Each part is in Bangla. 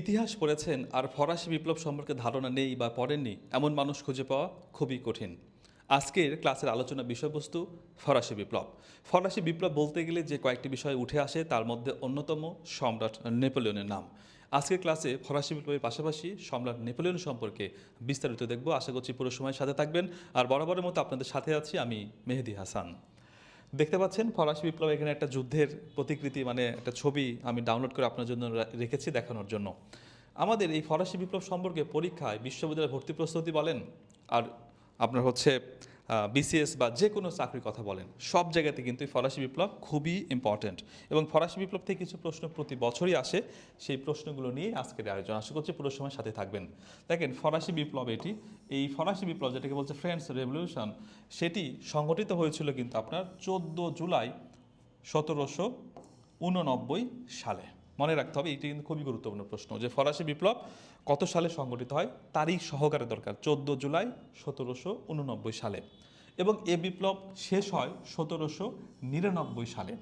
ইতিহাস পড়েছেন আর ফরাসি বিপ্লব সম্পর্কে ধারণা নেই বা পড়েননি, এমন মানুষ খুঁজে পাওয়া খুবই কঠিন। আজকের ক্লাসের আলোচনা বিষয়বস্তু ফরাসি বিপ্লব। ফরাসি বিপ্লব বলতে গেলে যে কয়েকটি বিষয় উঠে আসে, তার মধ্যে অন্যতম সম্রাট নেপোলিয়নের নাম। আজকের ক্লাসে ফরাসি বিপ্লবের পাশাপাশি সম্রাট নেপোলিয়ন সম্পর্কে বিস্তারিত দেখব। আশা করছি পুরো সময় সাথে থাকবেন। আর বরাবরের মতো আপনাদের সাথে আছি আমি মেহেদি হাসান। দেখতে পাচ্ছেন ফরাসি বিপ্লব এখানে একটা যুদ্ধের প্রতিকৃতি মানে একটা ছবি আমি ডাউনলোড করে আপনার জন্য রেখেছি দেখানোর জন্য। আমাদের এই ফরাসি বিপ্লব সম্পর্কে পরীক্ষায় বিশ্ববিদ্যালয় ভর্তি প্রস্তুতি বলেন, আর আপনার হচ্ছে বিসিএস বা যে কোনো চাকরির কথা বলেন, সব জায়গাতে কিন্তু এই ফরাসি বিপ্লব খুবই ইম্পর্ট্যান্ট এবং ফরাসি বিপ্লব থেকে কিছু প্রশ্ন প্রতি বছরই আসে, সেই প্রশ্নগুলো নিয়ে আজকের আয়োজন। আশা করছি পুরো সময় সাথে থাকবেন। দেখেন, ফরাসি বিপ্লব এটি, এই ফরাসি বিপ্লব যেটাকে বলছে ফ্রেন্ডস রেভলিউশন সেটি সংগঠিত হয়েছিল কিন্তু আপনার চোদ্দ জুলাই সতেরোশো উননব্বই সালে। মনে রাখতে হবে এটি কিন্তু খুবই গুরুত্বপূর্ণ প্রশ্ন যে ফরাসি বিপ্লব কত সালে সংগঠিত হয়, তারই সহকারে দরকার, চোদ্দ জুলাই সতেরোশো উননব্বই সালে এবং এ বিপ্লব শেষ হয় সতেরোশো নিরানব্বই সালে।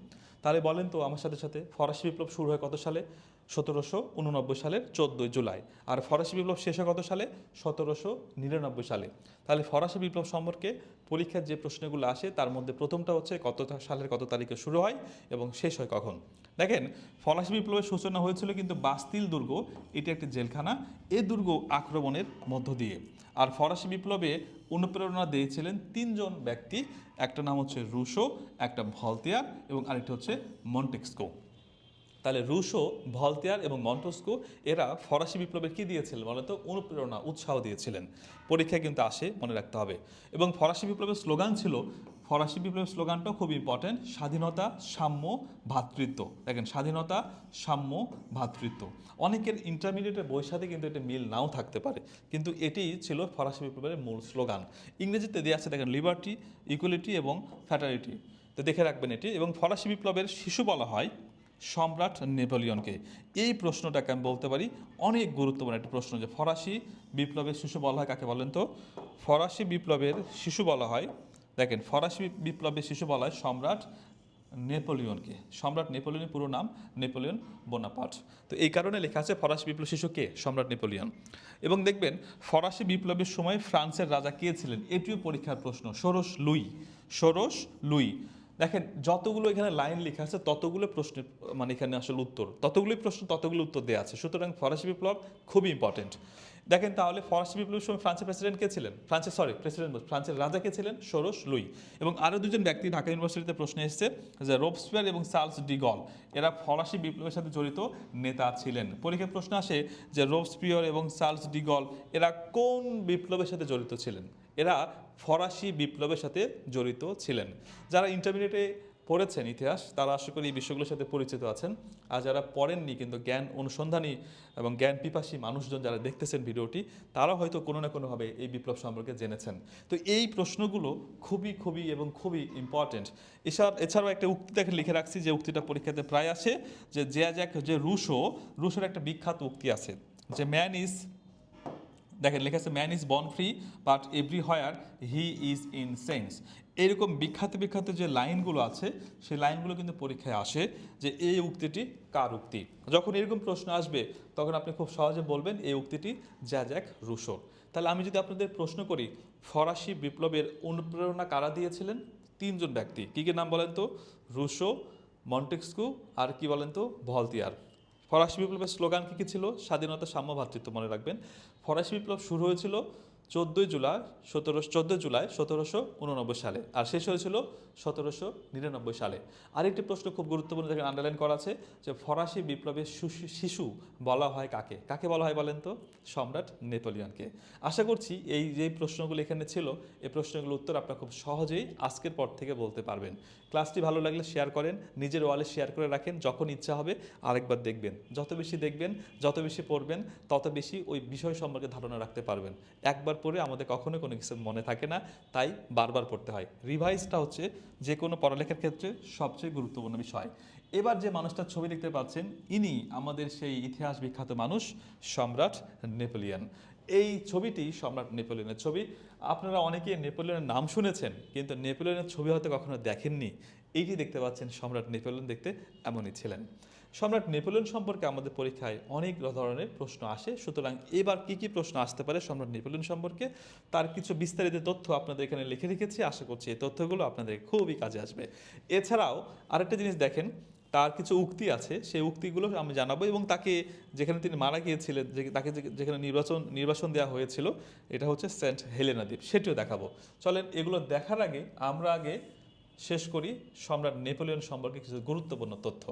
তাহলে বলেন তো, আমার সাথে সাথে ফরাসি বিপ্লব শুরু হয় কত সালে? সতেরোশো উননব্বই সালের চোদ্দোই জুলাই। আর ফরাসি বিপ্লব শেষ হয় কত সালে? সতেরোশো নিরানব্বই সালে। তাহলে ফরাসি বিপ্লব সম্পর্কে পরীক্ষার যে প্রশ্নগুলো আসে, তার মধ্যে প্রথমটা হচ্ছে কত সালের কত তারিখে শুরু হয় এবং শেষ হয় কখন? দেখেন, ফরাসি বিপ্লবের সূচনা হয়েছিল কিন্তু বাস্তিল দুর্গ, এটি একটি জেলখানা, এ দুর্গ আক্রমণের মধ্য দিয়ে। আর ফরাসি বিপ্লবে অনুপ্রেরণা দিয়েছিলেন তিনজন ব্যক্তি, একটা নাম হচ্ছে রুশো, একটা ভলতিয়ার এবং আরেকটা হচ্ছে মন্টেক্সকো। তাহলে রুশো, ভলতিয়ার এবং মন্টস্কো এরা ফরাসি বিপ্লবের কী দিয়েছিলেন বলতো অনুপ্রেরণা, উৎসাহ দিয়েছিলেন। পরীক্ষায় কিন্তু আসে, মনে রাখতে হবে। এবং ফরাসি বিপ্লবের স্লোগান ছিল, ফরাসি বিপ্লবের স্লোগানটাও খুব ইম্পর্ট্যান্ট স্বাধীনতা, সাম্য, ভাতৃত্ব। দেখেন, স্বাধীনতা, সাম্য, ভাতৃত্ব। অনেকের ইন্টারমিডিয়েটের বইয়ের সাথে কিন্তু এটা মিল নাও থাকতে পারে। কিন্তু এটি ছিল ফরাসি বিপ্লবের মূল স্লোগান। ইংরেজিতে দেওয়া আছে, দেখেন লিবার্টি ইকুয়ালিটি এবং ফ্যাটারিটি তো দেখে রাখবেন এটি। এবং ফরাসি বিপ্লবের শিশু বলা হয় সম্রাট নেপোলিয়নকে। এই প্রশ্নটাকে আমি বলতে পারি, অনেক গুরুত্বপূর্ণ একটা প্রশ্ন যে ফরাসি বিপ্লবের শিশু বলা হয় কাকে বলেন তো? ফরাসি বিপ্লবের শিশু বলা হয়, দেখেন ফরাসি বিপ্লবের শিশু বলা হয় সম্রাট নেপোলিয়নকে। সম্রাট নেপোলিয়নের পুরো নাম নেপোলিয়ন বোনাপাট তো এই কারণে লেখা আছে ফরাসি বিপ্লব শিশু কে? সম্রাট নেপোলিয়ন। এবং দেখবেন ফরাসি বিপ্লবের সময় ফ্রান্সের রাজা কে ছিলেন? এটিও পরীক্ষার প্রশ্ন। ষোড়শ লুই। ষোড়শ লুই। দেখেন, যতগুলো এখানে লাইন লেখা আছে, ততগুলো প্রশ্নের মানে এখানে আসলে উত্তর। ততগুলোই প্রশ্ন, ততগুলো উত্তর দেওয়া আছে। সুতরাং ফরাসি বিপ্লব খুবই ইম্পর্টেন্ট দেখেন তাহলে ফরাসি বিপ্লবের সময় ফ্রান্সের প্রেসিডেন্ট কে ছিলেন? ফ্রান্সের সরি প্রেসিডেন্ট ফ্রান্সের রাজা কে ছিলেন? ষোড়শ লুই। এবং আরও দুজন ব্যক্তি ঢাকা ইউনিভার্সিটিতে প্রশ্ন এসেছে যে রোবসপিয়ার এবং চার্লস ডিগল এরা ফরাসি বিপ্লবের সাথে জড়িত নেতা ছিলেন। পরীক্ষায় প্রশ্ন আসে যে রোবসপিয়র এবং চার্লস ডিগল এরা কোন বিপ্লবের সাথে জড়িত ছিলেন? এরা ফরাসি বিপ্লবের সাথে জড়িত ছিলেন। যারা ইন্টারমিডিয়েটে পড়েছেন ইতিহাস, তারা আশা করি এই বিষয়গুলোর সাথে পরিচিত আছেন। আর যারা পড়েননি কিন্তু জ্ঞান অনুসন্ধানী এবং জ্ঞান পিপাসী মানুষজন যারা দেখতেছেন ভিডিওটি, তারা হয়তো কোনো না কোনোভাবে এই বিপ্লব সম্পর্কে জেনেছেন। তো এই প্রশ্নগুলো খুবই খুবই এবং খুবই ইম্পর্টেন্ট এছাড়া, এছাড়াও একটা উক্তি দেখে লিখে রাখছি যে উক্তিটা পরীক্ষাতে প্রায় আসে যে জেয়া জ্যাক যে রুশো, রুশোর একটা বিখ্যাত উক্তি আছে যে ম্যান ইজ দেখেন, লেখা আছে man is born free but everywhere he is in sense এরকম বিখ্যাত বিখ্যাত যে লাইনগুলো আছে, সেই লাইনগুলো কিন্তু পরীক্ষায় আসে যে এই উক্তিটি কার উক্তি? যখন এরকম প্রশ্ন আসবে, তখন আপনি খুব সহজে বলবেন, এই উক্তিটি যা জ্যাক রুশোর তাহলে আমি যদি আপনাদের প্রশ্ন করি, ফরাসি বিপ্লবের অনুপ্রেরণা কারা দিয়েছিলেন? তিনজন ব্যক্তি। কী কী নাম বলেন তো? রুশো, মন্টেক্সকু আর কি বলেন তো? ভলতিয়ার। ফরাসি বিপ্লবের স্লোগান কী কী ছিল? স্বাধীনতা সাম্য ভ্রাতৃত্ব মনে রাখবেন। ফরাসি বিপ্লব শুরু হয়েছিল। চোদ্দোই জুলাই, সতেরো, চোদ্দোই জুলাই সতেরোশো উননব্বই সালে। আর শেষ হয়েছিল সতেরোশো নিরানব্বই সালে। আরেকটি প্রশ্ন খুব গুরুত্বপূর্ণ দেখেন আন্ডারলাইন করা আছে যে ফরাসি বিপ্লবের শিশু বলা হয় কাকে? কাকে বলা হয় বলেন তো? সম্রাট নেপোলিয়নকে। আশা করছি এই যে প্রশ্নগুলো এখানে ছিল এই প্রশ্নগুলোর উত্তর আপনারা খুব সহজেই আজকের পর থেকে বলতে পারবেন। ক্লাসটি ভালো লাগলে শেয়ার করেন, নিজের ওয়ালে শেয়ার করে রাখেন, যখন ইচ্ছা হবে আরেকবার দেখবেন। যত বেশি দেখবেন, যত বেশি পড়বেন, তত বেশি ওই বিষয় সম্পর্কে ধারণা রাখতে পারবেন। একবার পড়ে আমাদের কখনো কোনো কিছু মনে থাকে না, তাই বারবার পড়তে হয়। রিভাইজটা হচ্ছে যে কোনো পড়ালেখার ক্ষেত্রে সবচেয়ে গুরুত্বপূর্ণ বিষয়। এবার যে মানুষটার ছবি দেখতে পাচ্ছেন, ইনি আমাদের সেই ইতিহাস বিখ্যাত মানুষ, সম্রাট নেপোলিয়ান। এই ছবিটি সম্রাট নেপোলিয়নের ছবি। আপনারা অনেকে নেপোলিয়নের নাম শুনেছেন, কিন্তু নেপোলিয়নের ছবি হয়তো কখনো দেখেননি। এইটি দেখতে পাচ্ছেন সম্রাট নেপোলিয়ন দেখতে এমনই ছিলেন। সম্রাট নেপোলিয়ন সম্পর্কে আমাদের পরীক্ষায় অনেক ধরনের প্রশ্ন আসে। সুতরাং এবার কি কি প্রশ্ন আসতে পারে সম্রাট নেপোলিয়ন সম্পর্কে, তার কিছু বিস্তারিত তথ্য আপনাদের এখানে লিখে রেখেছি। আশা করছি এই তথ্যগুলো আপনাদের খুবই কাজে আসবে। এছাড়াও আরেকটা জিনিস দেখেন, তার কিছু উক্তি আছে। সেই উক্তিগুলো আমি জানাব এবং তাকে যেখানে তিনি মারা গিয়েছিলেন, যে তাকে যেখানে নির্বাচন নির্বাচন দেওয়া হয়েছিল, এটা হচ্ছে সেন্ট হেলেনা দ্বীপ। সেটিও দেখাবো। চলেন এগুলো দেখার আগে আমরা আগে শেষ করি সম্রাট নেপোলিয়ন সম্পর্কে কিছু গুরুত্বপূর্ণ তথ্য।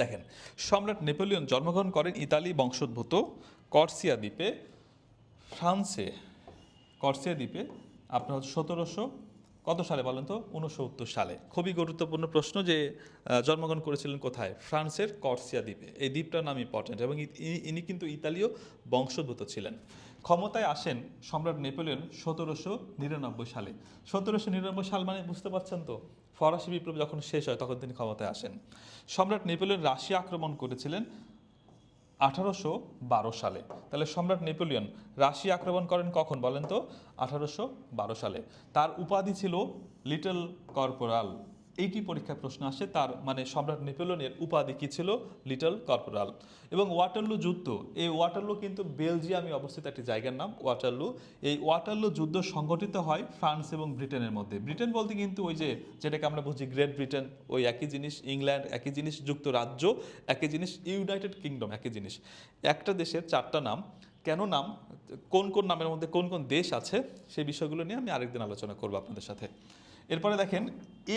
দেখেন, সম্রাট নেপোলিয়ন জন্মগ্রহণ করেন ইতালি বংশোদ্ভূত কর্সিয়া দ্বীপে। ফ্রান্সে, কর্সিয়া দ্বীপে আপনার সতেরোশো কত সালে বলেন তো? উনসত্তর সালে। খুবই গুরুত্বপূর্ণ প্রশ্ন যে জন্মগ্রহণ করেছিলেন কোথায়? ফ্রান্সের কর্সিয়া দ্বীপে। এই দ্বীপটার নাম ইম্পর্টেন্ট এবং ইনি কিন্তু ইতালীয় বংশোদ্ভূত ছিলেন। ক্ষমতায় আসেন সম্রাট নেপোলিয়ন সতেরোশো নিরানব্বই সালে। সতেরোশো নিরানব্বই সাল মানে বুঝতে পারছেন তো? ফরাসি বিপ্লব যখন শেষ হয়, তখন তিনি ক্ষমতায় আসেন। সম্রাট নেপোলিয়ন রাশিয়া আক্রমণ করেছিলেন আঠারোশো বারো সালে। তাহলে সম্রাট নেপোলিয়ন রাশিয়া আক্রমণ করেন কখন বলেন তো? আঠারোশো বারো সালে। তার উপাধি ছিল লিটল কর্পোরাল। এইটি পরীক্ষায় প্রশ্ন আসে, তার মানে সম্রাট নেপোলিয়নের উপাধি কী ছিল? Little corporal. এবং ওয়াটারলু যুদ্ধ, এই ওয়াটারলু কিন্তু বেলজিয়ামে অবস্থিত একটি জায়গার নাম ওয়াটারলু। এই ওয়াটারলু যুদ্ধ সংগঠিত হয় ফ্রান্স এবং ব্রিটেনের মধ্যে। ব্রিটেন বলতে কিন্তু ওই যে, যেটাকে আমরা বুঝি গ্রেট ব্রিটেন, ওই একই জিনিস ইংল্যান্ড, একই জিনিস যুক্তরাজ্য, একই জিনিস ইউনাইটেড কিংডম, একই জিনিস। একটা দেশের চারটা নাম কেন নাম, কোন কোন নামের মধ্যে কোন কোন দেশ আছে, সেই বিষয়গুলো নিয়ে আমি আরেকদিন আলোচনা করব আপনাদের সাথে। এরপরে দেখেন,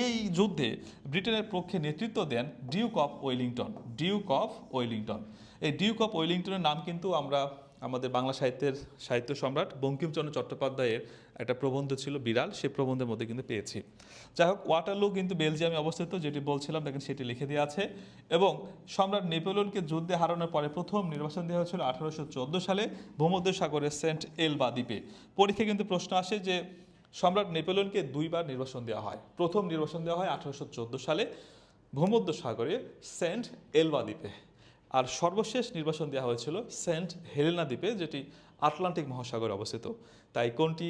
এই যুদ্ধে ব্রিটেনের পক্ষে নেতৃত্ব দেন duke of Wellington duke of Wellington এই ডিউক অফ ওয়েলিংটনের নাম কিন্তু আমরা আমাদের বাংলা সাহিত্যের সাহিত্য সম্রাট বঙ্কিমচন্দ্র চট্টোপাধ্যায়ের একটা প্রবন্ধ ছিল বিড়াল, সে প্রবন্ধের মধ্যে কিন্তু পেয়েছি। যাই হোক, ওয়াটারলু কিন্তু বেলজিয়ামে অবস্থিত, যেটি বলছিলাম, দেখেন সেটি লিখে দেওয়া আছে। এবং সম্রাট নেপোলিয়নকে যুদ্ধে হারানোর পরে প্রথম নির্বাচন দেওয়া হয়েছিল আঠারোশো চোদ্দ সালে ভূমধ্য সাগরের সেন্ট এলবা দ্বীপে। পরীক্ষায় কিন্তু প্রশ্ন আসে যে সম্রাট নেপোলিয়নকে দুইবার নির্বাসন দেওয়া হয়। প্রথম নির্বাসন দেওয়া হয় আঠারোশো চোদ্দ সালে ভূমধ্য সাগরে সেন্ট এলবা দ্বীপে। আর সর্বশেষ নির্বাসন দেওয়া হয়েছিল সেন্ট হেলেনা দ্বীপে, যেটি আটলান্টিক মহাসাগরে অবস্থিত। তাই কোনটি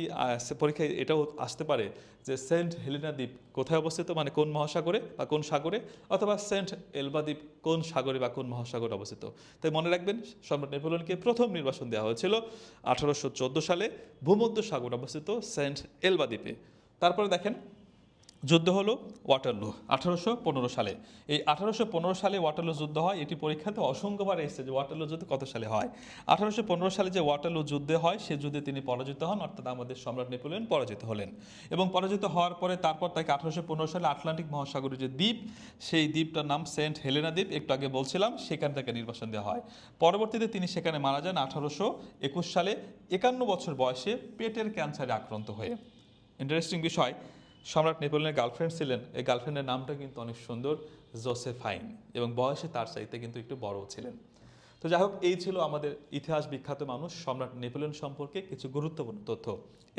পরীক্ষায় এটাও আসতে পারে যে সেন্ট হেলেনা দ্বীপ কোথায় অবস্থিত মানে কোন মহাসাগরে বা কোন সাগরে, অথবা সেন্ট এলবা দ্বীপ কোন সাগরে বা কোন মহাসাগরে অবস্থিত। তাই মনে রাখবেন, সম্রাট নেপোলিয়নকে প্রথম নির্বাসন দেওয়া হয়েছিল আঠারোশো চোদ্দ সালে ভূমধ্য সাগর অবস্থিত সেন্ট এলবা দ্বীপে। তারপরে দেখেন যুদ্ধ হলো ওয়াটারলু, আঠারোশো পনেরো সালে। এই আঠারোশো পনেরো সালে ওয়াটারলু যুদ্ধ হয়, এটি পরীক্ষাতে অসংখ্যবার এসেছে যে ওয়াটারলু যুদ্ধ কত সালে হয়। আঠারোশো পনেরো সালে যে ওয়াটারলু যুদ্ধে হয়, সে যুদ্ধে তিনি পরাজিত হন, অর্থাৎ আমাদের সম্রাট নেপোলিয়ন পরাজিত হলেন। এবং পরাজিত হওয়ার পরে তারপর তাকে আঠারোশো পনেরো সালে আটলান্টিক মহাসাগরের যে দ্বীপ, সেই দ্বীপটার নাম সেন্ট হেলেনা দ্বীপ, একটু আগে বলছিলাম, সেখান থেকে নির্বাসন দেওয়া হয়। পরবর্তীতে তিনি সেখানে মারা যান আঠারোশো একুশ সালে, একান্ন বছর বয়সে পেটের ক্যান্সারে আক্রান্ত হয়ে। ইন্টারেস্টিং বিষয় সম্রাট নেপোলিয়নের গার্লফ্রেন্ড ছিলেন। এই গার্লফ্রেন্ডের নামটা কিন্তু অনেক সুন্দর, জোসেফাইন এবং বয়সে তার চাইতে কিন্তু একটু বড় ছিলেন। তো যাই হোক, এই ছিল আমাদের ইতিহাস বিখ্যাত মানুষ, সম্রাট নেপোলিয়ন সম্পর্কে কিছু গুরুত্বপূর্ণ তথ্য।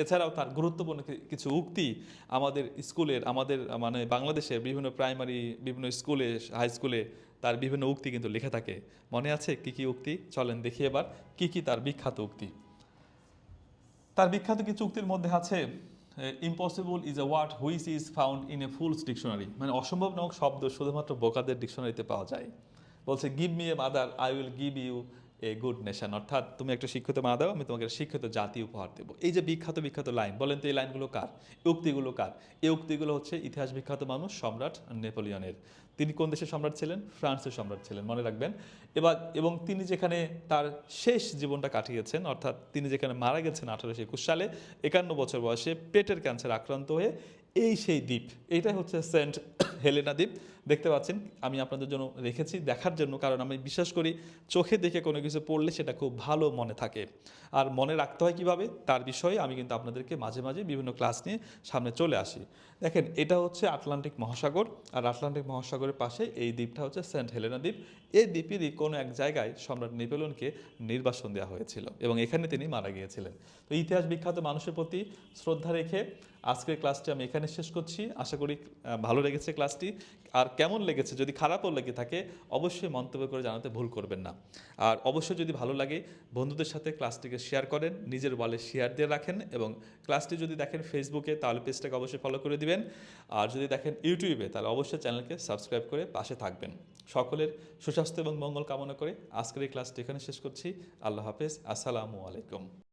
এছাড়াও তার গুরুত্বপূর্ণ কিছু উক্তি আমাদের স্কুলের, আমাদের মানে বাংলাদেশের বিভিন্ন প্রাইমারি, বিভিন্ন স্কুলে, হাই স্কুলে তার বিভিন্ন উক্তি কিন্তু লেখা থাকে। মনে আছে কি কি উক্তি? চলেন দেখি এবার, কি কি তার বিখ্যাত উক্তি। তার বিখ্যাত কিছু উক্তির মধ্যে আছে impossible is a word which is found in a fool's dictionary মানে অসম্ভব নামক শব্দ শুধুমাত্র বোকাদের ডিকশনারিতে পাওয়া যায়। বলছে give me a mother I will give you a good nation অর্থাৎ তুমি একটা শিক্ষিত মা দাও, আমি তোমাকে শিক্ষিত জাতি উপহার দেবো। এই যে বিখ্যাত বিখ্যাত লাইন বলেন তো এই লাইনগুলো কার? উক্তিগুলো কার? এই উক্তিগুলো হচ্ছে ইতিহাস বিখ্যাত মানুষ, সম্রাট নেপোলিয়নের। তিনি কোন দেশের সম্রাট ছিলেন? ফ্রান্সের সম্রাট ছিলেন, মনে রাখবেন। এবার, এবং তিনি যেখানে তার শেষ জীবনটা কাটিয়েছেন, অর্থাৎ তিনি যেখানে মারা গেছেন আঠারোশো একুশ সালে, একান্ন বছর বয়সে পেটের ক্যান্সার আক্রান্ত হয়ে এই সেই দ্বীপ। এইটাই হচ্ছে সেন্ট হেলেনা দ্বীপ। দেখতে পাচ্ছেন, আমি আপনাদের জন্য রেখেছি দেখার জন্য, কারণ আমি বিশ্বাস করি চোখে দেখে কোনো কিছু পড়লে সেটা খুব ভালো মনে থাকে। আর মনে রাখতে হয় কীভাবে? তার বিষয়ে আমি কিন্তু আপনাদেরকে মাঝে মাঝে বিভিন্ন ক্লাস নিয়ে সামনে চলে আসি। দেখেন, এটা হচ্ছে আটলান্টিক মহাসাগর, আর আটলান্টিক মহাসাগরের পাশে এই দ্বীপটা হচ্ছে সেন্ট হেলেনা দ্বীপ। এই দ্বীপেরই কোনো এক জায়গায় সম্রাট নেপোলিয়নকে নির্বাসন দেওয়া হয়েছিল এবং এখানে তিনি মারা গিয়েছিলেন। তো ইতিহাস বিখ্যাত মানুষের প্রতি শ্রদ্ধা রেখে আজকের ক্লাসটি আমি এখানে শেষ করছি। আশা করি ভালো লেগেছে ক্লাসটি আর কেমন লেগেছে, যদি খারাপও লেগে থাকে, অবশ্যই মন্তব্য করে জানাতে ভুল করবেন না। আর অবশ্যই যদি ভালো লাগে, বন্ধুদের সাথে ক্লাসটিকে শেয়ার করেন, নিজের ওয়ালে শেয়ার দিয়ে রাখেন এবং ক্লাসটি যদি দেখেন ফেসবুকে তাহলে পেজটাকে অবশ্যই ফলো করে দিবেন। আর যদি দেখেন ইউটিউবে তাহলে অবশ্যই চ্যানেলকে সাবস্ক্রাইব করে পাশে থাকবেন। সকলের সুস্বাস্থ্য এবং মঙ্গল কামনা করে আজকের এই ক্লাসটি এখানে শেষ করছি। আল্লাহ হাফেজ। আসসালামু আলাইকুম।